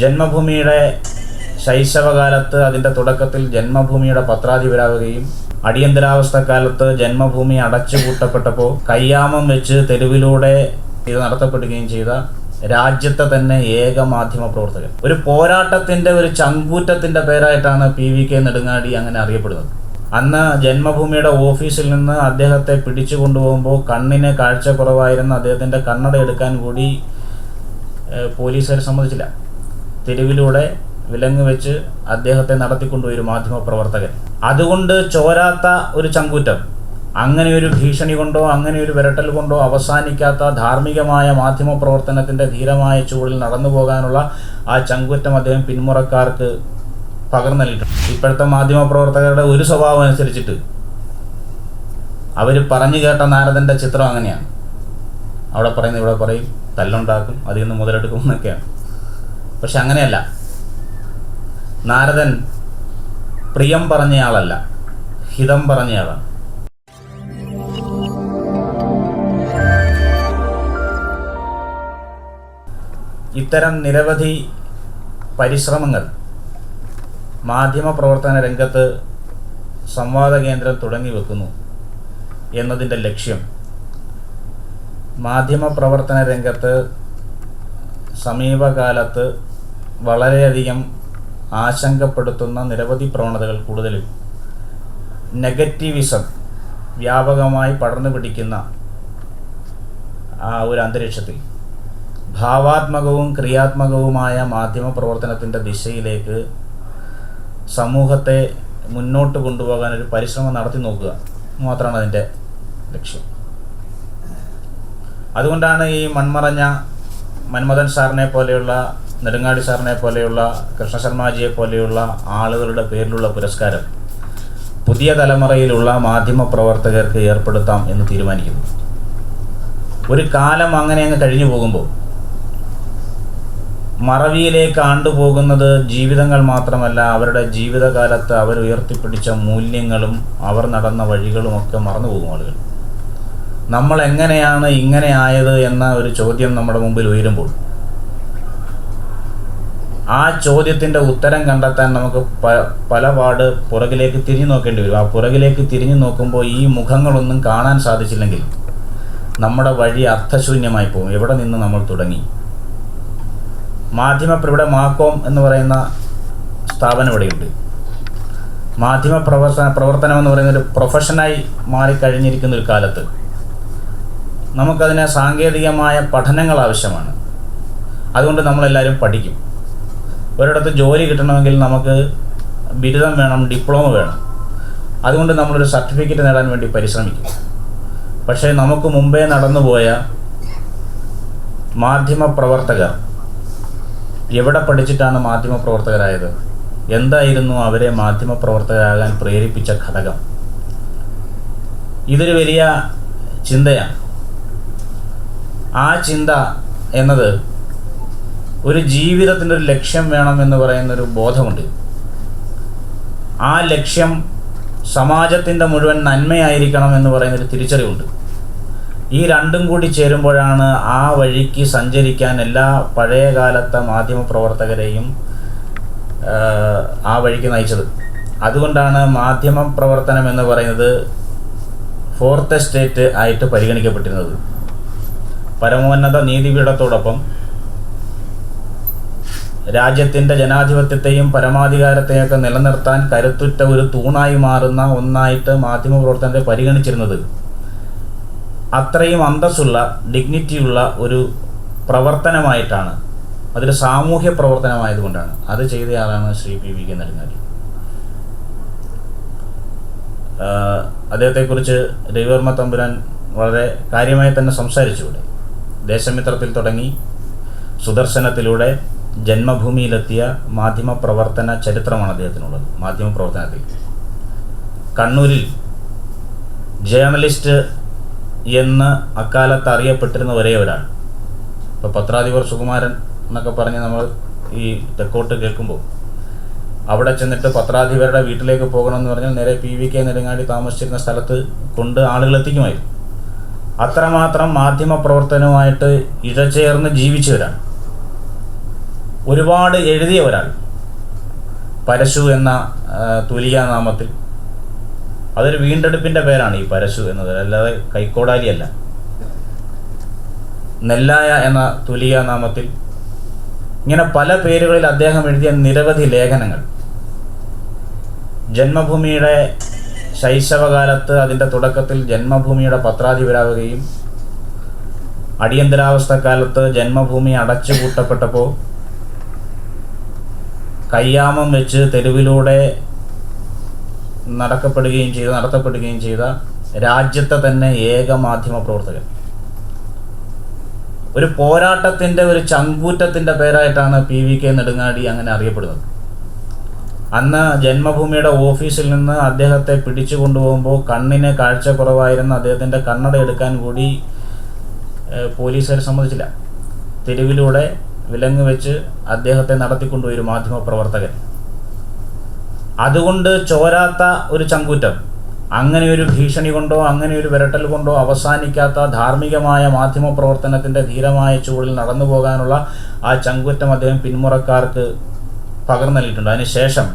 ജന്മഭൂമിയുടെ ശൈശവകാലത്ത് അതിന്റെ തുടക്കത്തിൽ ജന്മഭൂമിയുടെ പത്രാധിപരാകുകയും അടിയന്തരാവസ്ഥക്കാലത്ത് ജന്മഭൂമി അടച്ചുപൂട്ടപ്പെട്ടപ്പോൾ കയ്യാമം വെച്ച് തെരുവിലൂടെ ഇത് നടത്തപ്പെടുകയും ചെയ്ത രാജ്യത്തെ തന്നെ ഏക മാധ്യമ പ്രവർത്തകൻ. ഒരു പോരാട്ടത്തിന്റെ ഒരു ചങ്കൂറ്റത്തിന്റെ പേരായിട്ടാണ് പി വി കെ നെടുങ്ങാടി അങ്ങനെ അറിയപ്പെടുന്നത്. അന്ന് ജന്മഭൂമിയുടെ ഓഫീസിൽ നിന്ന് അദ്ദേഹത്തെ പിടിച്ചു കൊണ്ടുപോകുമ്പോൾ കണ്ണിന് കാഴ്ച കുറവായിരുന്ന അദ്ദേഹത്തിന്റെ കണ്ണട എടുക്കാൻ കൂടി പോലീസുകാരെ സമ്മതിച്ചില്ല. തെരുവിലൂടെ വിലങ്ങ് വെച്ച് അദ്ദേഹത്തെ നടത്തിക്കൊണ്ടുപോയി ഒരു മാധ്യമ പ്രവർത്തകൻ. അതുകൊണ്ട് ചോരാത്ത ഒരു ചങ്കൂറ്റം അങ്ങനെ ഒരു ഭീഷണി കൊണ്ടോ അങ്ങനെ ഒരു വിരട്ടൽ കൊണ്ടോ അവസാനിക്കാത്ത ധാർമ്മികമായ മാധ്യമ പ്രവർത്തനത്തിന്റെ ധീരമായ ചൂടിൽ നടന്നു പോകാനുള്ള ആ ചങ്കുറ്റം അദ്ദേഹം പിന്മുറക്കാർക്ക് പകർന്നു നൽകിയിട്ടുണ്ട് ഇപ്പോഴത്തെ മാധ്യമ പ്രവർത്തകരുടെ ഒരു സ്വഭാവം അനുസരിച്ചിട്ട് അവർ പറഞ്ഞു കേട്ട നാരദന്റെ ചിത്രം അങ്ങനെയാണ്. അവിടെ പറയുന്ന ഇവിടെ പറയും തല്ലുണ്ടാക്കും അതിൽ നിന്ന് മുതലെടുക്കും എന്നൊക്കെയാണ്. പക്ഷെ അങ്ങനെയല്ല. നാരദൻ പ്രിയം പറഞ്ഞയാളല്ല ഹിതം പറഞ്ഞയാളാണ്. ഇത്തരം നിരവധി പരിശ്രമങ്ങൾ മാധ്യമ പ്രവർത്തന രംഗത്ത് സംവാദ കേന്ദ്രം തുടങ്ങി വെക്കുന്നു എന്നതിന്റെ ലക്ഷ്യം മാധ്യമ പ്രവർത്തന രംഗത്ത് സമീപകാലത്ത് വളരെയധികം ആശങ്കപ്പെടുത്തുന്ന നിരവധി പ്രവണതകൾ കൂടുതലും നെഗറ്റീവിസം വ്യാപകമായി പടർന്നു പിടിക്കുന്ന ഒരു അന്തരീക്ഷത്തിൽ. ഭാവാത്മകവും ക്രിയാത്മകവുമായ മാധ്യമ പ്രവർത്തനത്തിന്റെ ദിശയിലേക്ക് സമൂഹത്തെ മുന്നോട്ട് കൊണ്ടുപോകാൻ ഒരു പരിശ്രമം നടത്തി നോക്കുക മാത്രമാണ് അതിന്റെ ലക്ഷ്യം. അതുകൊണ്ടാണ് ഈ മൺമറഞ്ഞ മന്മഥൻ സാറിനെ പോലെയുള്ള നെടുങ്ങാടി സാറിനെ പോലെയുള്ള കൃഷ്ണശർമാജിയെ പോലെയുള്ള ആളുകളുടെ പേരിലുള്ള പുരസ്കാരം പുതിയ തലമുറയിലുള്ള മാധ്യമ പ്രവർത്തകർക്ക് ഏർപ്പെടുത്താം എന്ന് തീരുമാനിക്കുന്നു. ഒരു കാലം അങ്ങനെ അങ്ങ് കഴിഞ്ഞു പോകുമ്പോൾ മറവിയിലേക്ക് ആണ്ടുപോകുന്നത് ജീവിതങ്ങൾ മാത്രമല്ല അവരുടെ ജീവിതകാലത്ത് അവർ ഉയർത്തിപ്പിടിച്ച മൂല്യങ്ങളും അവർ നടന്ന വഴികളും ഒക്കെ മറന്നു പോകും ആളുകൾ. നമ്മൾ എങ്ങനെയാണ് ഇങ്ങനെ ആയത് എന്ന ഒരു ചോദ്യം നമ്മുടെ മുമ്പിൽ ഉയരുമ്പോൾ ആ ചോദ്യത്തിന്റെ ഉത്തരം കണ്ടെത്താൻ നമുക്ക് പ- പലപാട് പുറകിലേക്ക് തിരിഞ്ഞു നോക്കേണ്ടി വരും. ആ പുറകിലേക്ക് തിരിഞ്ഞു നോക്കുമ്പോൾ ഈ മുഖങ്ങളൊന്നും കാണാൻ സാധിച്ചില്ലെങ്കിൽ നമ്മുടെ വഴി അർത്ഥശൂന്യമായി പോകും. എവിടെ നിന്ന് നമ്മൾ തുടങ്ങി? മാധ്യമ ഇവിടെ മാക്കോം എന്ന് പറയുന്ന സ്ഥാപനം ഇവിടെയുണ്ട്. മാധ്യമ പ്രവർത്തന പ്രവർത്തനം എന്ന് പറയുന്ന ഒരു പ്രൊഫഷനായി മാറിക്കഴിഞ്ഞിരിക്കുന്ന ഒരു കാലത്ത് നമുക്കതിന് സാങ്കേതികമായ പഠനങ്ങൾ ആവശ്യമാണ്. അതുകൊണ്ട് നമ്മളെല്ലാവരും പഠിക്കും. ഒരിടത്ത് ജോലി കിട്ടണമെങ്കിൽ നമുക്ക് ബിരുദം വേണം ഡിപ്ലോമ വേണം. അതുകൊണ്ട് നമ്മളൊരു സർട്ടിഫിക്കറ്റ് നേടാൻ വേണ്ടി പരിശ്രമിക്കും. പക്ഷേ നമുക്ക് മുമ്പേ നടന്നുപോയ മാധ്യമ പ്രവർത്തകർ എവിടെ പഠിച്ചിട്ടാണ് മാധ്യമ പ്രവർത്തകരായത്? എന്തായിരുന്നു അവരെ മാധ്യമ പ്രവർത്തകരാകാൻ പ്രേരിപ്പിച്ച ഘടകം? ഇതൊരു വലിയ ചിന്തയാണ്. ആ ചിന്ത എന്നത് ഒരു ജീവിതത്തിന്റെ ഒരു ലക്ഷ്യം വേണമെന്ന് പറയുന്നൊരു ബോധമുണ്ട്. ആ ലക്ഷ്യം സമാജത്തിന്റെ മുഴുവൻ നന്മയായിരിക്കണം എന്ന് പറയുന്നൊരു തിരിച്ചറിവുണ്ട്. ഈ രണ്ടും കൂടി ചേരുമ്പോഴാണ് ആ വഴിക്ക് സഞ്ചരിക്കാൻ എല്ലാ പഴയകാലത്തെ മാധ്യമ പ്രവർത്തകരെയും ആ, ആ വഴിക്ക് നയിച്ചത്. അതുകൊണ്ടാണ് മാധ്യമ പ്രവർത്തനം എന്ന് പറയുന്നത് ഫോർത്ത് എസ്റ്റേറ്റ് ആയിട്ട് പരിഗണിക്കപ്പെട്ടിരുന്നത്. പരമോന്നത നീതിപീഠത്തോടൊപ്പം രാജ്യത്തിന്റെ ജനാധിപത്യത്തെയും പരമാധികാരത്തെയൊക്കെ നിലനിർത്താൻ കരുത്തുറ്റ ഒരു തൂണായി മാറുന്ന ഒന്നായിട്ട് മാധ്യമ പ്രവർത്തനത്തെ പരിഗണിച്ചിരുന്നത്. അത്രയും അന്തസ്സുള്ള ഡിഗ്നിറ്റിയുള്ള ഒരു പ്രവർത്തനമായിട്ടാണ്. അതൊരു സാമൂഹ്യ പ്രവർത്തനമായതുകൊണ്ടാണ്. അത് ചെയ്തയാളാണ് Sri P V K Nedungadi അദ്ദേഹത്തെക്കുറിച്ച് രവിവർമ്മ തമ്പുരാൻ വളരെ കാര്യമായി തന്നെ സംസാരിച്ചു ഇവിടെ. ദേശമിത്രത്തിൽ തുടങ്ങി സുദർശനത്തിലൂടെ ജന്മഭൂമിയിലെത്തിയ മാധ്യമ പ്രവർത്തന ചരിത്രമാണ് അദ്ദേഹത്തിനുള്ളത്. മാധ്യമ പ്രവർത്തനത്തിൽ കണ്ണൂരിൽ ജേർണലിസ്റ്റ് എന്ന് അക്കാലത്ത് അറിയപ്പെട്ടിരുന്ന ഒരേ ഒരാൾ. ഇപ്പോൾ പത്രാധിപർ സുകുമാരൻ എന്നൊക്കെ പറഞ്ഞ് നമ്മൾ ഈ തെക്കോട്ട് കേൾക്കുമ്പോൾ അവിടെ ചെന്നിട്ട് പത്രാധിപരുടെ വീട്ടിലേക്ക് പോകണമെന്ന് പറഞ്ഞാൽ നേരെ പി വി കെ നെടുങ്ങാടി താമസിച്ചിരുന്ന സ്ഥലത്ത് കൊണ്ട് ആളുകൾ എത്തിക്കുമായിരുന്നു. അത്രമാത്രം മാധ്യമ പ്രവർത്തനവുമായിട്ട് ഇഴചേർന്ന് ജീവിച്ചവരാണ് ഒരുപാട് എഴുതിയ ഒരാൾ. പരശു എന്ന തുലിയാനാമത്തിൽ തുലിയ നാമത്തിൽ. അതൊരു വീണ്ടെടുപ്പിന്റെ പേരാണ് ഈ പരശു എന്നത്. അല്ലാതെ കൈക്കോടാലിയല്ല നെല്ലായ എന്ന തുലിയ നാമത്തിൽ ഇങ്ങനെ പല പേരുകളിൽ അദ്ദേഹം എഴുതിയ നിരവധി ലേഖനങ്ങൾ. ജന്മഭൂമിയുടെ ശൈശവകാലത്ത് അതിന്റെ തുടക്കത്തിൽ ജന്മഭൂമിയുടെ പത്രാധിപരാകുകയും അടിയന്തരാവസ്ഥക്കാലത്ത് ജന്മഭൂമി അടച്ചുപൂട്ടപ്പെട്ടപ്പോൾ കയ്യാമം വെച്ച് തെരുവിലൂടെ നടക്കപ്പെടുകയും ചെയ്ത നടത്തപ്പെടുകയും ചെയ്ത രാജ്യത്തെ തന്നെ ഏക മാധ്യമ പ്രവർത്തകൻ. ഒരു പോരാട്ടത്തിന്റെ ഒരു ചങ്കൂറ്റത്തിന്റെ പേരായിട്ടാണ് പി വി കെ നെടുങ്ങാടി അങ്ങനെ അറിയപ്പെടുന്നത്. അന്ന് ജന്മഭൂമിയുടെ ഓഫീസിൽ നിന്ന് അദ്ദേഹത്തെ പിടിച്ചു കൊണ്ടുപോകുമ്പോൾ കണ്ണിന് കാഴ്ച കുറവായിരുന്ന അദ്ദേഹത്തിന്റെ കണ്ണട എടുക്കാൻ കൂടി പോലീസുകാരെ സമ്മതിച്ചില്ല. തെരുവിലൂടെ വിലങ്ങ് വെച്ച് അദ്ദേഹത്തെ നടത്തിക്കൊണ്ടുപോയി ഒരു മാധ്യമ പ്രവർത്തകൻ. അതുകൊണ്ട് ചോരാത്ത ഒരു ചങ്കൂറ്റം അങ്ങനെ ഒരു ഭീഷണി കൊണ്ടോ അങ്ങനെ ഒരു വിരട്ടൽ കൊണ്ടോ അവസാനിക്കാത്ത ധാർമ്മികമായ മാധ്യമ പ്രവർത്തനത്തിന്റെ ധീരമായ ചൂടിൽ നടന്നു പോകാനുള്ള ആ ചങ്കുറ്റം അദ്ദേഹം പിന്മുറക്കാർക്ക് പകർന്നു നൽകിയിട്ടുണ്ട്. അതിനുശേഷം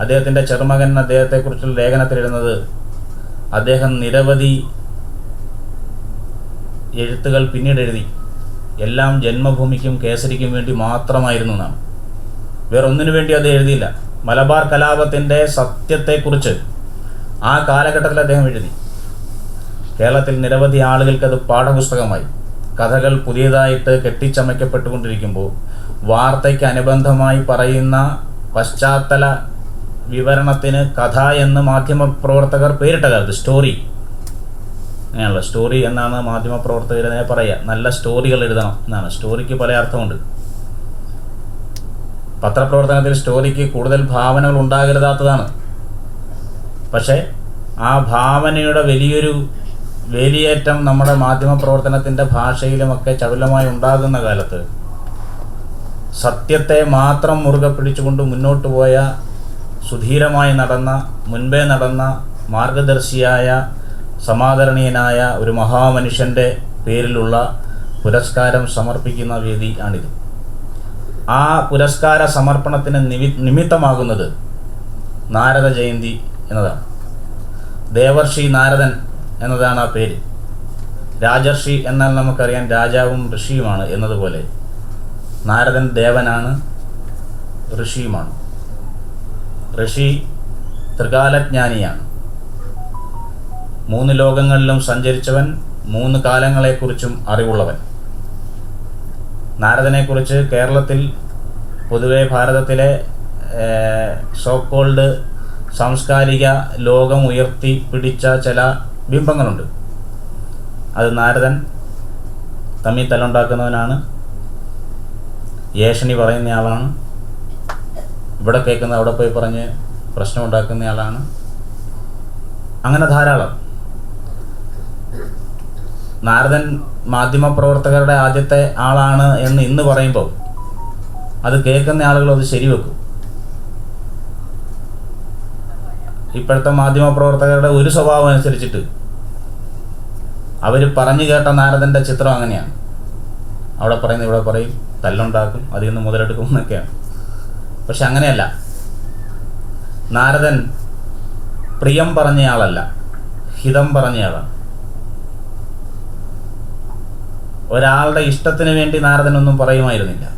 അദ്ദേഹത്തിന്റെ ചെറുമകൻ അദ്ദേഹത്തെക്കുറിച്ചുള്ള ലേഖനത്തിലിടുന്നത് അദ്ദേഹം നിരവധി എഴുത്തുകൾ പിന്നീട് എഴുതി എല്ലാം ജന്മഭൂമിക്കും കേസരിക്കും വേണ്ടി മാത്രമായിരുന്നു എന്നാണ് വേറൊന്നിനു വേണ്ടി അത് എഴുതിയില്ല. മലബാർ കലാപത്തിന്റെ സത്യത്തെക്കുറിച്ച് ആ കാലഘട്ടത്തിൽ അദ്ദേഹം എഴുതി. കേരളത്തിൽ നിരവധി ആളുകൾക്ക് അത് പാഠപുസ്തകമായി. കഥകൾ പുതിയതായിട്ട് കെട്ടിച്ചമയ്ക്കപ്പെട്ടുകൊണ്ടിരിക്കുമ്പോൾ വാർത്തയ്ക്ക് അനുബന്ധമായി പറയുന്ന പശ്ചാത്തല വിവരണത്തിന് കഥ എന്ന് മാധ്യമ പ്രവർത്തകർ പേരിട്ട കാലത്ത് സ്റ്റോറി അങ്ങനെയാണല്ലോ സ്റ്റോറി എന്നാണ് മാധ്യമ പ്രവർത്തകരെ പറയുക. നല്ല സ്റ്റോറികൾ എഴുതണം എന്നാണ്. സ്റ്റോറിക്ക് പല അർത്ഥമുണ്ട്. പത്രപ്രവർത്തനത്തിൽ സ്റ്റോറിക്ക് കൂടുതൽ ഭാവനകൾ ഉണ്ടാകരുതാത്തതാണ്. പക്ഷേ ആ ഭാവനയുടെ വലിയൊരു വേലിയേറ്റം നമ്മുടെ മാധ്യമ പ്രവർത്തനത്തിന്റെ ഭാഷയിലുമൊക്കെ ചടുലമായി ഉണ്ടാകുന്ന കാലത്ത് സത്യത്തെ മാത്രം മുറുകെ പിടിച്ചുകൊണ്ട് മുന്നോട്ട് പോയ സുധീരമായി നടന്ന മുൻപേ നടന്ന മാർഗദർശിയായ സമാദരണീയനായ ഒരു മഹാമനുഷ്യന്റെ പേരിലുള്ള പുരസ്കാരം സമർപ്പിക്കുന്ന വേദി ആണിത്. ആ പുരസ്കാര സമർപ്പണത്തിന് നിമി നിമിത്തമാകുന്നത് നാരദ ജയന്തി എന്നതാണ്. ദേവർഷി നാരദൻ എന്നതാണ് ആ പേര്. രാജർഷി എന്നാൽ നമുക്കറിയാം രാജാവും ഋഷിയുമാണ് എന്നതുപോലെ നാരദൻ ദേവനാണ് ഋഷിയുമാണ്. ഋഷി ത്രികാലജ്ഞാനിയാണ്. മൂന്ന് ലോകങ്ങളിലും സഞ്ചരിച്ചവൻ മൂന്ന് കാലങ്ങളെക്കുറിച്ചും അറിവുള്ളവൻ. നാരദനെക്കുറിച്ച് കേരളത്തിൽ പൊതുവെ ഭാരതത്തിലെ സോക്കോൾഡ് സാംസ്കാരിക ലോകം ഉയർത്തി പിടിച്ച ചില ബിംബങ്ങളുണ്ട്. അത് നാരദൻ തമ്മിൽ തല്ലുണ്ടാക്കുന്നവനാണ്. ഏഷണി പറയുന്നയാളാണ്. ഇവിടെ കേൾക്കുന്ന അവിടെ പോയി പറഞ്ഞ് പ്രശ്നം ഉണ്ടാക്കുന്നയാളാണ് അങ്ങനെ ധാരാളം. നാരദൻ മാധ്യമ പ്രവർത്തകരുടെ ആദ്യത്തെ ആളാണ് എന്ന് ഇന്ന് പറയുമ്പോൾ അത് കേൾക്കുന്ന ആളുകൾ അത് ശരിവെക്കും. ഇപ്പോഴത്തെ മാധ്യമ പ്രവർത്തകരുടെ ഒരു സ്വഭാവം അനുസരിച്ചിട്ട് അവർ പറഞ്ഞു കേട്ട നാരദന്റെ ചിത്രം അങ്ങനെയാണ്. അവിടെ പറയുന്നത് ഇവിടെ പറയും തല്ലുണ്ടാക്കും അതിൽ നിന്ന് മുതലെടുക്കും എന്നൊക്കെയാണ്. പക്ഷെ അങ്ങനെയല്ല. നാരദൻ പ്രിയം പറഞ്ഞയാളല്ല ഹിതം പറഞ്ഞയാളാണ്. ഒരാളുടെ ഇഷ്ടത്തിന് വേണ്ടി നാരദനൊന്നും പറയുമായിരുന്നില്ല.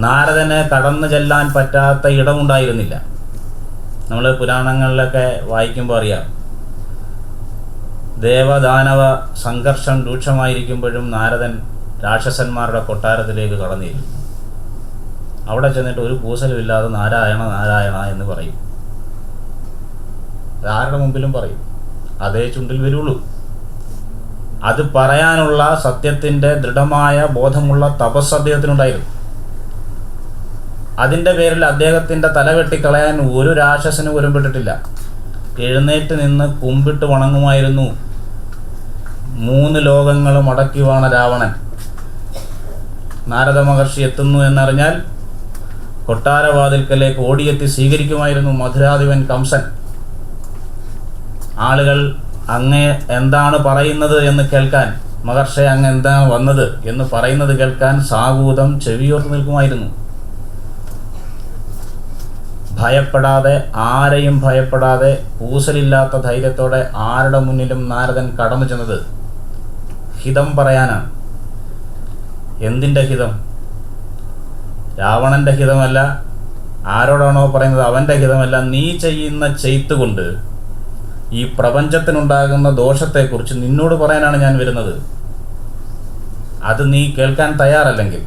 നാരദന് കടന്നു ചെല്ലാൻ പറ്റാത്ത ഇടമുണ്ടായിരുന്നില്ല. നമ്മൾ പുരാണങ്ങളിലൊക്കെ വായിക്കുമ്പോൾ അറിയാം. ദേവദാനവ സംഘർഷം രൂക്ഷമായിരിക്കുമ്പോഴും നാരദൻ രാക്ഷസന്മാരുടെ കൊട്ടാരത്തിലേക്ക് കടന്നിരുന്നു അവിടെ ചെന്നിട്ട് ഒരു കൂസലുമില്ലാതെ നാരായണ നാരായണ എന്ന് പറയും. ആരുടെ മുമ്പിലും പറയും. അതേ ചുണ്ടിൽ വരുള്ളൂ. അത് പറയാനുള്ള സത്യത്തിന്റെ ദൃഢമായ ബോധമുള്ള തപസ് അദ്ദേഹത്തിനുണ്ടായിരുന്നു. അതിന്റെ പേരിൽ അദ്ദേഹത്തിന്റെ തല വെട്ടിക്കളയാൻ ഒരു രാക്ഷസനും ഉരുമ്പിട്ടിട്ടില്ല എഴുന്നേറ്റ് നിന്ന് കുമ്പിട്ട് വണങ്ങുമായിരുന്നു. മൂന്ന് ലോകങ്ങളും അടക്കി വാണ രാവണൻ. നാരദ മഹർഷി എത്തുന്നു എന്നറിഞ്ഞാൽ കൊട്ടാരവാതിൽക്കലേക്ക് ഓടിയെത്തി സ്വീകരിക്കുമായിരുന്നു മധുരാധിപൻ കംസൻ. ആളുകൾ അങ്ങേ എന്താണ് പറയുന്നത് എന്ന് കേൾക്കാൻ മഹർഷെ അങ്ങ് എന്താ വന്നത് എന്ന് പറയുന്നത് കേൾക്കാൻ സാഗൂതം ചെവിയോർത്ത് നിൽക്കുമായിരുന്നു. ഭയപ്പെടാതെ ആരെയും ഭയപ്പെടാതെ പൂസലില്ലാത്ത ധൈര്യത്തോടെ ആരുടെ മുന്നിലും നാരദൻ കടന്നു ചെന്നത്? ഹിതം പറയാനാണ്. എന്തിന്റെ ഹിതം? രാവണന്റെ ഹിതമല്ല ആരോടാണോ പറയുന്നത് അവന്റെ ഹിതമല്ല നീ ചെയ്യുന്ന ചെയ്ത്ത് കൊണ്ട് ഈ പ്രപഞ്ചത്തിനുണ്ടാകുന്ന ദോഷത്തെക്കുറിച്ച് നിന്നോട് പറയാനാണ് ഞാൻ വരുന്നത്. അത് നീ കേൾക്കാൻ തയ്യാറല്ലെങ്കിൽ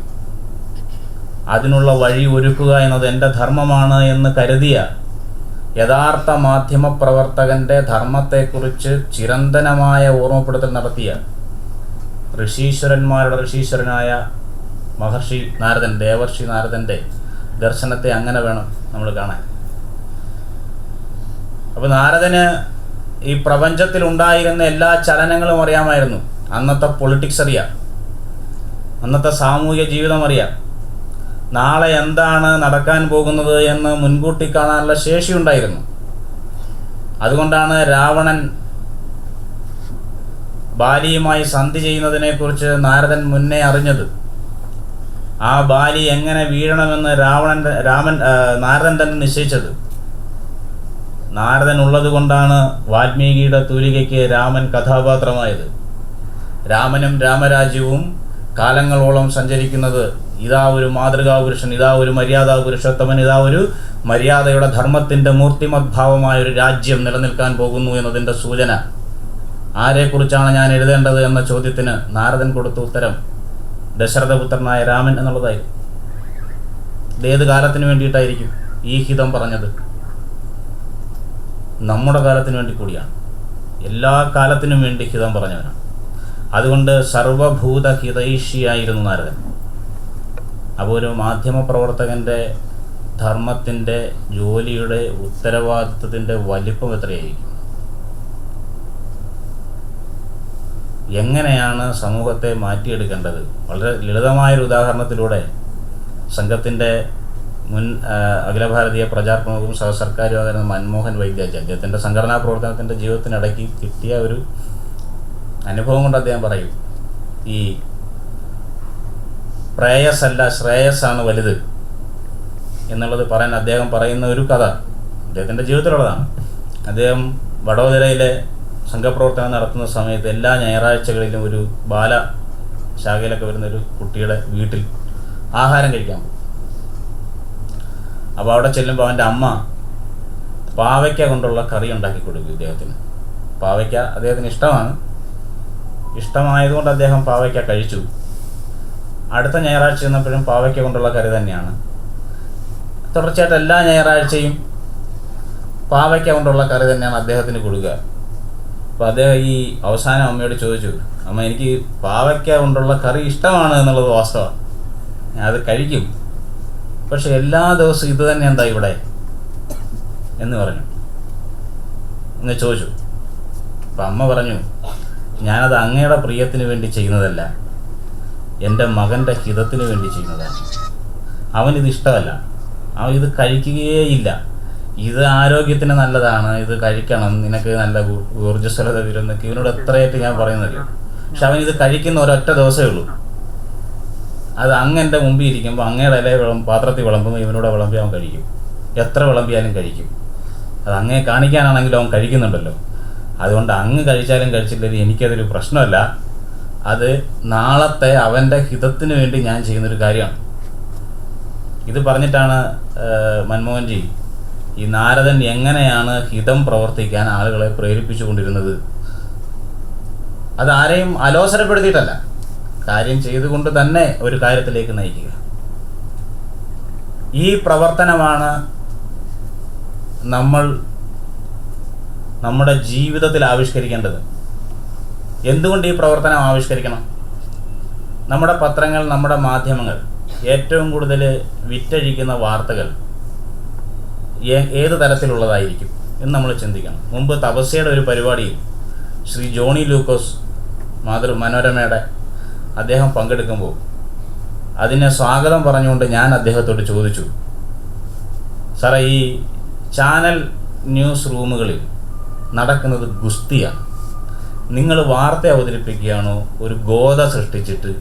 അതിനുള്ള വഴി ഒരുക്കുക എന്നത് എന്റെ ധർമ്മമാണ് എന്ന് കരുതിയ യഥാർത്ഥ മാധ്യമപ്രവർത്തകന്റെ ധർമ്മത്തെക്കുറിച്ച് ചിരന്തനമായ ഓർമ്മപ്പെടുത്തൽ നടത്തിയ ഋഷീശ്വരന്മാരുടെ ഋഷീശ്വരനായ മഹർഷി നാരദൻ ദേവർഷി നാരദന്റെ ദർശനത്തെ അങ്ങനെ വേണം നമ്മൾ കാണാൻ. അപ്പോൾ നാരദന് ഈ പ്രപഞ്ചത്തിൽ ഉണ്ടായിരുന്ന എല്ലാ ചലനങ്ങളും അറിയാമായിരുന്നു. അന്നത്തെ പൊളിറ്റിക്സ് അറിയാം. അന്നത്തെ സാമൂഹിക ജീവിതം അറിയാം. നാളെ എന്താണ് നടക്കാൻ പോകുന്നത് എന്ന് മുൻകൂട്ടി കാണാനുള്ള ശേഷി ഉണ്ടായിരുന്നു. അതുകൊണ്ടാണ് രാവണൻ ബാലിയുമായി സന്ധി ചെയ്യുന്നതിനെക്കുറിച്ച് നാരദൻ മുന്നേ അറിഞ്ഞത്. ആ ബാലി എങ്ങനെ വീഴണമെന്ന് രാവണൻ രാമൻ നാരദൻ തന്നെ നിശ്ചയിച്ചത്. നാരദൻ ഉള്ളതുകൊണ്ടാണ് വാൽമീകിയുടെ തൂലികയ്ക്ക് രാമൻ കഥാപാത്രമായത്. രാമനും രാമരാജ്യവും കാലങ്ങളോളം സഞ്ചരിക്കുന്നത് ഇതാ ഒരു മാതൃകാ പുരുഷൻ ഇതാ ഒരു മര്യാദാ പുരുഷോത്തമൻ ഇതാ ഒരു മര്യാദയുടെ ധർമ്മത്തിന്റെ മൂർത്തിമദ്ഭാവമായ ഒരു രാജ്യം നിലനിൽക്കാൻ പോകുന്നു എന്നതിന്റെ സൂചന. ആരെക്കുറിച്ചാണ് ഞാൻ എഴുതേണ്ടത് എന്ന ചോദ്യത്തിന് നാരദൻ കൊടുത്ത ഉത്തരം ദശരഥപുത്രനായ രാമൻ എന്നുള്ളതായിരുന്നു ഇതേത് കാലത്തിന് വേണ്ടിയിട്ടായിരിക്കും ഈ ഹിതം പറഞ്ഞത്? നമ്മുടെ കാലത്തിന് വേണ്ടി കൂടിയാണ്. എല്ലാ കാലത്തിനും വേണ്ടി ഹിതം പറഞ്ഞവനാണ്. അതുകൊണ്ട് സർവഭൂത ഹിതൈഷിയായിരുന്നു നാരദൻ. അപ്പോൾ ഒരു മാധ്യമപ്രവർത്തകന്റെ ധർമ്മത്തിന്റെ ജോലിയുടെ ഉത്തരവാദിത്വത്തിന്റെ വലിപ്പം എത്രയായിരിക്കും? എങ്ങനെയാണ് സമൂഹത്തെ മാറ്റിയെടുക്കേണ്ടത്? വളരെ ലളിതമായൊരു ഉദാഹരണത്തിലൂടെ സംഘത്തിന്റെ മുൻ ആ, അഖില ഭാരതീയ പ്രചാർപ്പണവും സഹസർക്കാരുമായിരുന്ന മൻമോഹൻ വൈദ്യാജി അദ്ദേഹത്തിന്റെ സംഘടനാ പ്രവർത്തനത്തിന്റെ ജീവിതത്തിനിടയ്ക്ക് കിട്ടിയ ഒരു അനുഭവം കൊണ്ട് അദ്ദേഹം പറയും ഈ പ്രേയസല്ല ശ്രേയസ്സാണ് വലുത് എന്നുള്ളത് പറയാൻ അദ്ദേഹം പറയുന്ന ഒരു കഥ അദ്ദേഹത്തിന്റെ ജീവിതത്തിലുള്ളതാണ്. അദ്ദേഹം വടോദരയിലെ സംഘപ്രവർത്തനം നടത്തുന്ന സമയത്ത് എല്ലാ ഞായറാഴ്ചകളിലും ഒരു ബാല ശാഖയിലൊക്കെ വരുന്ന ഒരു കുട്ടിയുടെ വീട്ടിൽ ആഹാരം കഴിക്കാൻ പോകും. അപ്പോൾ അവിടെ ചെല്ലുമ്പോൾ അവന്റെ അമ്മ പാവയ്ക്ക കൊണ്ടുള്ള കറി ഉണ്ടാക്കി കൊടുക്കും ഇദ്ദേഹത്തിന്. പാവയ്ക്ക അദ്ദേഹത്തിന് ഇഷ്ടമാണ്. ഇഷ്ടമായതുകൊണ്ട് അദ്ദേഹം പാവയ്ക്ക കഴിച്ചു. അടുത്ത ഞായറാഴ്ച ചെന്നപ്പോഴും പാവയ്ക്ക കൊണ്ടുള്ള കറി തന്നെയാണ്. തുടർച്ചയായിട്ട് എല്ലാ ഞായറാഴ്ചയും പാവയ്ക്ക കൊണ്ടുള്ള കറി തന്നെയാണ് അദ്ദേഹത്തിന് കൊടുക്കുക. അപ്പോൾ അദ്ദേഹം ഈ അവസാനം അമ്മയോട് ചോദിച്ചു അമ്മ എനിക്ക് പാവയ്ക്ക കൊണ്ടുള്ള കറി ഇഷ്ടമാണ് എന്നുള്ളത് വാസ്തവമാണ്. ഞാൻ അത് കഴിക്കും. പക്ഷെ എല്ലാ ദിവസവും ഇത് തന്നെ എന്താ ഇവിടെ? എന്ന് പറഞ്ഞു. എന്ന് ചോദിച്ചു. അപ്പം അമ്മ പറഞ്ഞു ഞാനത് അങ്ങയുടെ പ്രിയത്തിന് വേണ്ടി ചെയ്യുന്നതല്ല. എന്റെ മകന്റെ ഹിതത്തിന് വേണ്ടി ചെയ്യുന്നതാണ്. അവനിത് ഇഷ്ടമല്ല. അവൻ ഇത് കഴിക്കുകയേയില്ല. ഇത് ആരോഗ്യത്തിന് നല്ലതാണ്. ഇത് കഴിക്കണം. നിനക്ക് നല്ല ഊർജസ്വലത വരുന്നൊക്കെ ഇവനോട് എത്രയായിട്ട് ഞാൻ പറയുന്നില്ല. പക്ഷെ അവൻ ഇത് കഴിക്കുന്ന ഒരൊറ്റ ദിവസമേ ഉള്ളൂ. അത് അങ്ങന്റെ മുമ്പിൽ ഇരിക്കുമ്പോൾ അങ്ങയുടെ ഇല വിളം പാത്രത്തിൽ വിളമ്പുമ്പോൾ ഇവനോട് വിളമ്പി അവൻ കഴിക്കും. എത്ര വിളമ്പിയാലും കഴിക്കും. അത് അങ്ങേ കാണിക്കാനാണെങ്കിലും അവൻ കഴിക്കുന്നുണ്ടല്ലോ. അതുകൊണ്ട് അങ്ങ് കഴിച്ചാലും കഴിച്ചില്ലെങ്കിൽ എനിക്കതൊരു പ്രശ്നമല്ല. അത് നാളത്തെ അവന്റെ ഹിതത്തിന് വേണ്ടി ഞാൻ ചെയ്യുന്നൊരു കാര്യമാണ്. ഇത് പറഞ്ഞിട്ടാണ് മൻമോഹൻജി ഈ നാരദൻ എങ്ങനെയാണ് ഹിതം പ്രവർത്തിക്കാൻ ആളുകളെ പ്രേരിപ്പിച്ചുകൊണ്ടിരുന്നത്? അത് ആരെയും അലോസരപ്പെടുത്തിയിട്ടല്ല. കാര്യം ചെയ്തുകൊണ്ട് തന്നെ ഒരു കാര്യത്തിലേക്ക് നയിക്കുക. ഈ പ്രവർത്തനമാണ് നമ്മൾ നമ്മുടെ ജീവിതത്തിൽ ആവിഷ്കരിക്കേണ്ടത്. എന്തുകൊണ്ട് ഈ പ്രവർത്തനം ആവിഷ്കരിക്കണം? നമ്മുടെ പത്രങ്ങൾ നമ്മുടെ മാധ്യമങ്ങൾ ഏറ്റവും കൂടുതൽ വിറ്റഴിക്കുന്ന വാർത്തകൾ ഏത് തരത്തിലുള്ളതായിരിക്കും എന്ന് നമ്മൾ ചിന്തിക്കണം. മുമ്പ് തപസ്യയുടെ ഒരു പരിപാടിയിൽ ശ്രീ ജോണി ലൂക്കോസ് മാതൃ മനോരമയുടെ അദ്ദേഹം പങ്കെടുക്കുമ്പോൾ. അതിനെ സ്വാഗതം പറഞ്ഞുകൊണ്ട് ഞാൻ അദ്ദേഹത്തോട് ചോദിച്ചു സാറേ ഈ ചാനൽ ന്യൂസ് റൂമുകളിൽ നടക്കുന്നത് ഗുസ്തിയാണ് നിങ്ങൾ വാർത്ത അവതരിപ്പിക്കുകയാണോ? ഒരു ഗോത സൃഷ്ടിച്ചിട്ട്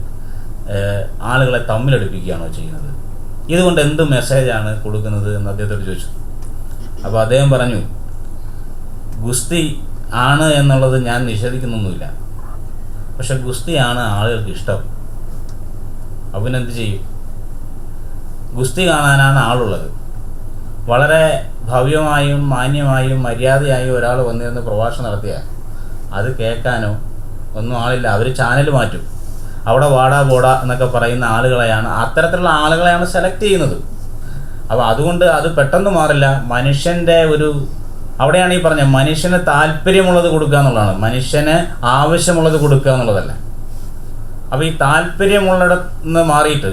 ആളുകളെ തമ്മിലടുപ്പിക്കുകയാണോ ചെയ്യുന്നത്? ഇതുകൊണ്ട് എന്ത് മെസ്സേജാണ് കൊടുക്കുന്നത്? എന്ന് അദ്ദേഹത്തോട് ചോദിച്ചു. അപ്പോൾ അദ്ദേഹം പറഞ്ഞു ഗുസ്തി ആണ് എന്നുള്ളത് ഞാൻ നിഷേധിക്കുന്നൊന്നുമില്ല. പക്ഷെ ഗുസ്തിയാണ് ആളുകൾക്ക് ഇഷ്ടം. അവനെന്ത് ചെയ്യും. ഗുസ്തി കാണാനാണ് ആളുള്ളത്. വളരെ ഭവ്യമായും മാന്യമായും മര്യാദയായും ഒരാൾ വന്നിരുന്ന് പ്രഭാഷണം നടത്തിയാൽ അത് കേൾക്കാനോ ഒന്നും ആളില്ല. അവർ ചാനൽ മാറ്റും. അവിടെ വാടാ പോടാ എന്നൊക്കെ പറയുന്ന ആളുകളെയാണ് അത്തരത്തിലുള്ള ആളുകളെയാണ് സെലക്ട് ചെയ്യുന്നത്. അപ്പോൾ അതുകൊണ്ട് അത് പെട്ടെന്ന് മാറില്ല. മനുഷ്യന്റെ ഒരു അവിടെയാണ് ഈ പറഞ്ഞത് മനുഷ്യന് താല്പര്യമുള്ളത് കൊടുക്കുക എന്നുള്ളതാണ്. മനുഷ്യന് ആവശ്യമുള്ളത് കൊടുക്കുക എന്നുള്ളതല്ല. അപ്പോൾ ഈ താല്പര്യമുള്ളിടത്ത് നിന്ന് മാറിയിട്ട്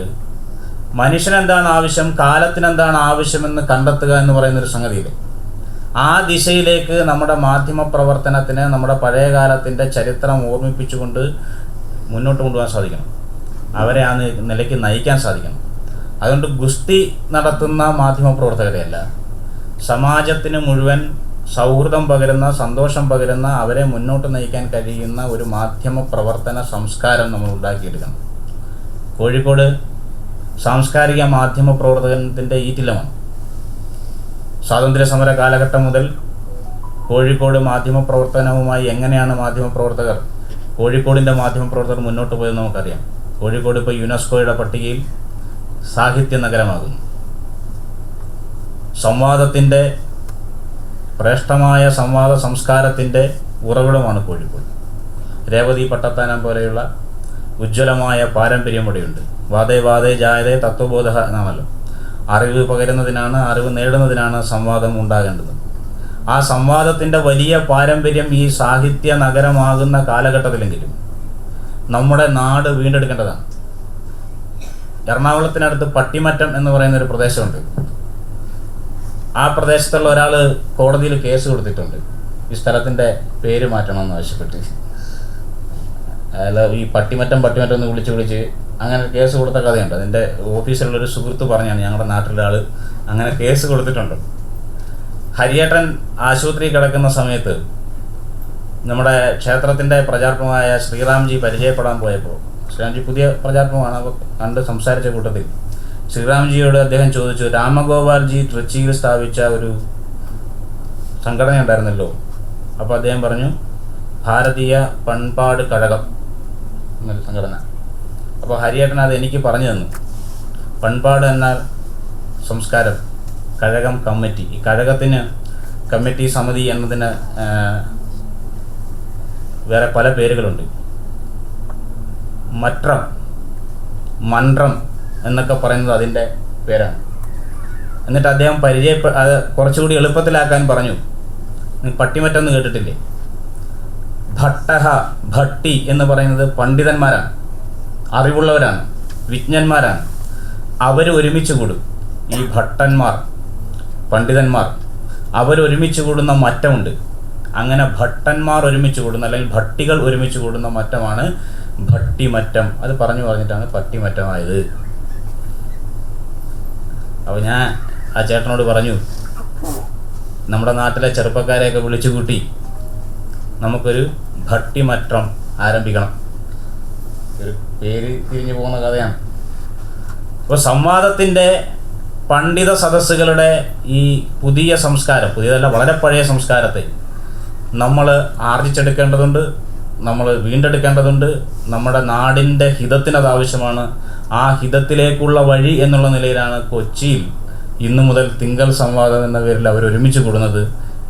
മനുഷ്യനെന്താണ് ആവശ്യം കാലത്തിനെന്താണ് ആവശ്യമെന്ന് കണ്ടെത്തുക എന്ന് പറയുന്നൊരു സംഗതിയില്ലേ? ആ ദിശയിലേക്ക് നമ്മുടെ മാധ്യമ പ്രവർത്തനത്തിന് നമ്മുടെ പഴയ കാലത്തിന്റെ ചരിത്രം ഓർമ്മിപ്പിച്ചുകൊണ്ട് മുന്നോട്ട് കൊണ്ടുപോകാൻ സാധിക്കണം. അവരെ ആ നിലയ്ക്ക് നയിക്കാൻ സാധിക്കണം. അതുകൊണ്ട് ഗുസ്തി നടത്തുന്ന മാധ്യമ പ്രവർത്തകരെയല്ല സമാജത്തിന് മുഴുവൻ സൗഹൃദം പകരുന്ന സന്തോഷം പകരുന്ന അവരെ മുന്നോട്ട് നയിക്കാൻ കഴിയുന്ന ഒരു മാധ്യമ പ്രവർത്തന സംസ്കാരം നമ്മൾ ഉണ്ടാക്കിയെടുക്കണം. കോഴിക്കോട് സാംസ്കാരിക മാധ്യമ പ്രവർത്തനത്തിന്റെ ഈറ്റിലമാണ്. സ്വാതന്ത്ര്യ സമര കാലഘട്ടം മുതൽ കോഴിക്കോട് മാധ്യമ പ്രവർത്തനവുമായി എങ്ങനെയാണ് മാധ്യമ പ്രവർത്തകർ കോഴിക്കോടിന്റെ മാധ്യമ പ്രവർത്തകർ മുന്നോട്ട് പോയത് നമുക്കറിയാം. കോഴിക്കോട് ഇപ്പോൾ യുനെസ്കോയുടെ പട്ടികയിൽ സാഹിത്യ നഗരമാകുന്നു. സംവാദത്തിന്റെ ശ്രേഷ്ഠമായ സംവാദ സംസ്കാരത്തിന്റെ ഉറവിടമാണ് കോഴിക്കോട്. രേവതി പട്ടത്താനം പോലെയുള്ള ഉജ്ജ്വലമായ പാരമ്പര്യം ഇവിടെയുണ്ട്. വാദേ വാദേ ജായതേ തത്വബോധ എന്നാണല്ലോ. അറിവ് പകരുന്നതിനാണ് അറിവ് നേടുന്നതിനാണ് സംവാദം ഉണ്ടാകേണ്ടത്. ആ സംവാദത്തിന്റെ വലിയ പാരമ്പര്യം ഈ സാഹിത്യ നഗരമാകുന്ന കാലഘട്ടത്തിലെങ്കിലും നമ്മുടെ നാട് വീണ്ടെടുക്കേണ്ടതാണ്. എറണാകുളത്തിനടുത്ത് പട്ടിമറ്റം എന്ന് പറയുന്ന ഒരു പ്രദേശമുണ്ട്. ആ പ്രദേശത്തുള്ള ഒരാൾ കോടതിയിൽ കേസ് കൊടുത്തിട്ടുണ്ട്. ഈ സ്ഥലത്തിന്റെ പേര് മാറ്റണമെന്ന് ആവശ്യപ്പെട്ട്. അയാൾ ഈ പട്ടിമറ്റം പട്ടിമറ്റം എന്ന് വിളിച്ച് വിളിച്ച് അങ്ങനെ കേസ് കൊടുത്ത കഥയുണ്ട്. അതിന്റെ ഓഫീസിലുള്ളൊരു സുഹൃത്ത് പറഞ്ഞാണ് ഞങ്ങളുടെ നാട്ടിലെ അങ്ങനെ കേസ് കൊടുത്തിട്ടുണ്ട്. ഹരിയേട്ടൻ ആശുപത്രി കിടക്കുന്ന സമയത്ത് നമ്മുടെ ക്ഷേത്രത്തിന്റെ പ്രചാർപ്പമായ ശ്രീറാംജി പരിചയപ്പെടാൻ പോയപ്പോൾ ശ്രീറാംജി പുതിയ അപ്പോൾ കണ്ട് സംസാരിച്ച കൂട്ടത്തിൽ ശ്രീറാംജിയോട് അദ്ദേഹം ചോദിച്ചു രാമഗോപാൽജി ട്രിച്ചിയിൽ സ്ഥാപിച്ച ഒരു സംഘടന ഉണ്ടായിരുന്നല്ലോ? അപ്പോൾ അദ്ദേഹം പറഞ്ഞു ഭാരതീയ പൺപാട് കഴകം എന്നൊരു സംഘടന. അപ്പോൾ ഹരിയേട്ടൻ അത് എനിക്ക് പറഞ്ഞു തന്നു. പൺപാട് എന്നാൽ സംസ്കാരം കഴകം കമ്മിറ്റി ഈ കഴകത്തിന് കമ്മിറ്റി സമിതി എന്നതിന് വേറെ പല പേരുകളുണ്ട്. മറ്റം മന്ത്രം എന്നൊക്കെ പറയുന്നത് അതിന്റെ പേരാണ്. എന്നിട്ട് അദ്ദേഹം പരിചയപ്പെ അത് കുറച്ചുകൂടി എളുപ്പത്തിലാക്കാൻ പറഞ്ഞു. നീ കേട്ടിട്ടില്ലേ? ഭട്ടഹ ഭട്ടി എന്ന് പറയുന്നത് പണ്ഡിതന്മാരാണ്. അറിവുള്ളവരാണ് വിജ്ഞന്മാരാണ്. അവർ ഒരുമിച്ച് കൂടും. ഈ ഭട്ടന്മാർ പണ്ഡിതന്മാർ അവരൊരുമിച്ച് കൂടുന്ന മറ്റമുണ്ട്. അങ്ങനെ ഭട്ടന്മാർ ഒരുമിച്ച് കൂടുന്ന അല്ലെങ്കിൽ ഭട്ടികൾ ഒരുമിച്ച് കൂടുന്ന മറ്റമാണ് ഭട്ടിമറ്റം. അത് പറഞ്ഞു പറഞ്ഞിട്ടാണ് പട്ടിമറ്റമായത്. അപ്പോൾ ഞാൻ ആ ചേട്ടനോട് പറഞ്ഞു നമ്മുടെ നാട്ടിലെ ചെറുപ്പക്കാരെയൊക്കെ വിളിച്ചു കൂട്ടി നമുക്കൊരു ഭട്ടിമറ്റം ആരംഭിക്കണം. ഒരു പേര് തിരിഞ്ഞു പോകുന്ന കഥയാണ്. അപ്പോൾ സംവാദത്തിന്റെ പണ്ഡിത സദസ്സുകളുടെ ഈ പുതിയ സംസ്കാരം പുതിയതല്ല വളരെ പഴയ സംസ്കാരത്തെ നമ്മൾ ആർജിച്ചെടുക്കേണ്ടതുണ്ട് നമ്മൾ വീണ്ടെടുക്കേണ്ടതുണ്ട് നമ്മുടെ നാടിന്റെ ഹിതത്തിനത് ആവശ്യമാണ് ആ ഹിതത്തിലേക്കുള്ള വഴി എന്നുള്ള നിലയിലാണ് കൊച്ചിയിൽ ഇന്നു മുതൽ തിങ്കൾ സംവാദം എന്ന പേരിൽ അവർ ഒരുമിച്ച് കൂടുന്നത്.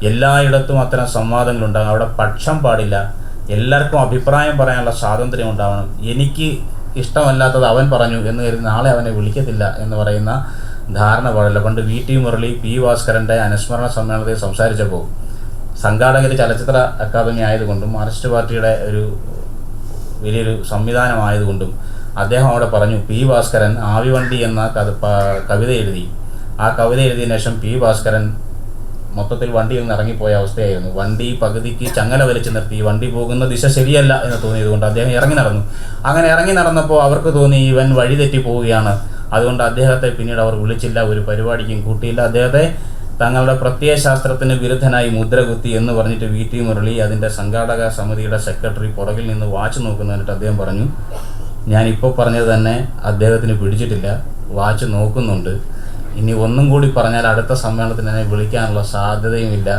എല്ലായിടത്തും അത്തരം സംവാദങ്ങൾ ഉണ്ടാകും. അവിടെ പക്ഷം പാടില്ല. എല്ലാവർക്കും അഭിപ്രായം പറയാനുള്ള സ്വാതന്ത്ര്യം ഉണ്ടാവണം. എനിക്ക് ഇഷ്ടമല്ലാത്തത് അവൻ പറഞ്ഞു എന്ന് കരുതി നാളെ അവനെ വിളിക്കത്തില്ല എന്ന് പറയുന്ന ധാരണ പാടില്ല. പണ്ട് വി. ടി. മുരളി പി. ഭാസ്കരന്റെ അനുസ്മരണ സമ്മേളനത്തിൽ സംസാരിച്ചപ്പോൾ സംഘാടകർ ചലച്ചിത്ര അക്കാദമി ആയതുകൊണ്ടും മാർക്സിസ്റ്റ് പാർട്ടിയുടെ ഒരു വലിയൊരു സംവിധാനമായതുകൊണ്ടും അദ്ദേഹം അവിടെ പറഞ്ഞു പി ഭാസ്കരൻ ആവിവണ്ടി എന്ന കവിത എഴുതി. ആ കവിത എഴുതിയ ശേഷം പി ഭാസ്കരൻ മൊത്തത്തിൽ വണ്ടിയിൽ നിന്ന് ഇറങ്ങിപ്പോയ അവസ്ഥയായിരുന്നു. വണ്ടി പകുതിക്ക് ചങ്ങല വലിച്ചു നിർത്തി. വണ്ടി പോകുന്ന ദിശ ശരിയല്ല എന്ന് തോന്നിയതുകൊണ്ട് അദ്ദേഹം ഇറങ്ങി നടന്നു. അങ്ങനെ ഇറങ്ങി നടന്നപ്പോൾ അവർക്ക് തോന്നി ഇവൻ വഴി തെറ്റി പോവുകയാണ്. അതുകൊണ്ട് അദ്ദേഹത്തെ പിന്നീട് അവർ വിളിച്ചില്ല ഒരു പരിപാടിക്കും കൂട്ടിയില്ല. അദ്ദേഹത്തെ തങ്ങളുടെ പ്രത്യയശാസ്ത്രത്തിന് വിരുദ്ധനായി മുദ്രകുത്തി എന്ന് പറഞ്ഞിട്ട് വി ടി മുരളി അതിന്റെ സംഘാടക സമിതിയുടെ സെക്രട്ടറി പുറകിൽ നിന്ന് വാച്ച് നോക്കുന്നതിനിട്ട് അദ്ദേഹം പറഞ്ഞു ഞാനിപ്പോൾ പറഞ്ഞത് തന്നെ അദ്ദേഹത്തിന് പിടിച്ചിട്ടില്ല. വാച്ച് നോക്കുന്നുണ്ട്. ഇനി ഒന്നും കൂടി പറഞ്ഞാൽ അടുത്ത സമ്മേളനത്തിന് എന്നെ വിളിക്കാനുള്ള സാധ്യതയുമില്ല.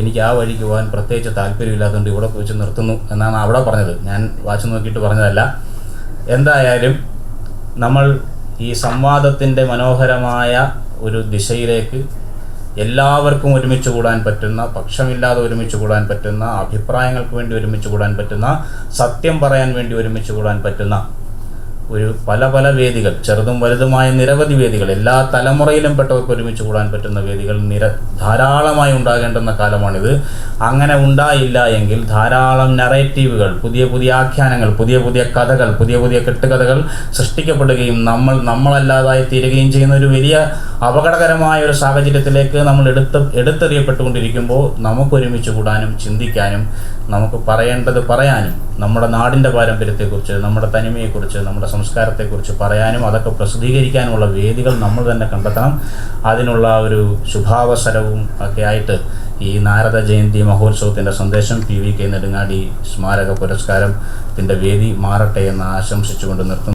എനിക്ക് ആ വഴിക്ക് പോകാൻ പ്രത്യേകിച്ച് താല്പര്യമില്ലാത്തതുകൊണ്ട് ഇവിടെ വെച്ച് നിർത്തുന്നു എന്നാണ് അവിടെ പറഞ്ഞത്. ഞാൻ വാച്ച് നോക്കിയിട്ട് പറഞ്ഞതല്ല. എന്തായാലും നമ്മൾ ഈ സംവാദത്തിന്റെ മനോഹരമായ ഒരു ദിശയിലേക്ക് എല്ലാവർക്കും ഒരുമിച്ച് കൂടാൻ പറ്റുന്ന പക്ഷമില്ലാതെ ഒരുമിച്ച് കൂടാൻ പറ്റുന്ന അഭിപ്രായങ്ങൾക്ക് വേണ്ടി ഒരുമിച്ച് കൂടാൻ പറ്റുന്ന സത്യം പറയാൻ വേണ്ടി ഒരുമിച്ച് കൂടാൻ പറ്റുന്ന ഒരു പല പല വേദികൾ ചെറുതും വലുതുമായ നിരവധി വേദികൾ എല്ലാ തലമുറയിലും പെട്ടവർക്ക് ഒരുമിച്ച് കൂടാൻ പറ്റുന്ന വേദികൾ നിര ധാരാളമായി ഉണ്ടാകേണ്ടുന്ന കാലമാണിത്. അങ്ങനെ ഉണ്ടായില്ല എങ്കിൽ ധാരാളം നറേറ്റീവുകൾ പുതിയ പുതിയ ആഖ്യാനങ്ങൾ പുതിയ പുതിയ കഥകൾ പുതിയ പുതിയ കെട്ടുകഥകൾ സൃഷ്ടിക്കപ്പെടുകയും നമ്മൾ നമ്മളല്ലാതായി തീരുകയും ചെയ്യുന്ന ഒരു വലിയ അപകടകരമായ ഒരു സാഹചര്യത്തിലേക്ക് നമ്മൾ എടുത്ത് എടുത്തെറിയപ്പെട്ടുകൊണ്ടിരിക്കുമ്പോൾ നമുക്ക് ഒരുമിച്ച് കൂടാനും ചിന്തിക്കാനും നമുക്ക് പറയേണ്ടത് പറയാനും നമ്മുടെ നാടിന്റെ പാരമ്പര്യത്തെക്കുറിച്ച് നമ്മുടെ തനിമയെക്കുറിച്ച് നമ്മുടെ സംസ്കാരത്തെക്കുറിച്ച് പറയാനും അതൊക്കെ പ്രസിദ്ധീകരിക്കാനുമുള്ള വേദികൾ നമ്മൾ തന്നെ കണ്ടെത്തണം. അതിനുള്ള ഒരു ശുഭാവസരവും ഒക്കെ ആയിട്ട് ഈ നാരദ ജയന്തി മഹോത്സവത്തിന്റെ സന്ദേശം പി വി കെ നെടുങ്ങാടി സ്മാരക പുരസ്കാരത്തിന്റെ വേദി മാറട്ടെ എന്ന് ആശംസിച്ചുകൊണ്ട് നിർത്തുന്നു.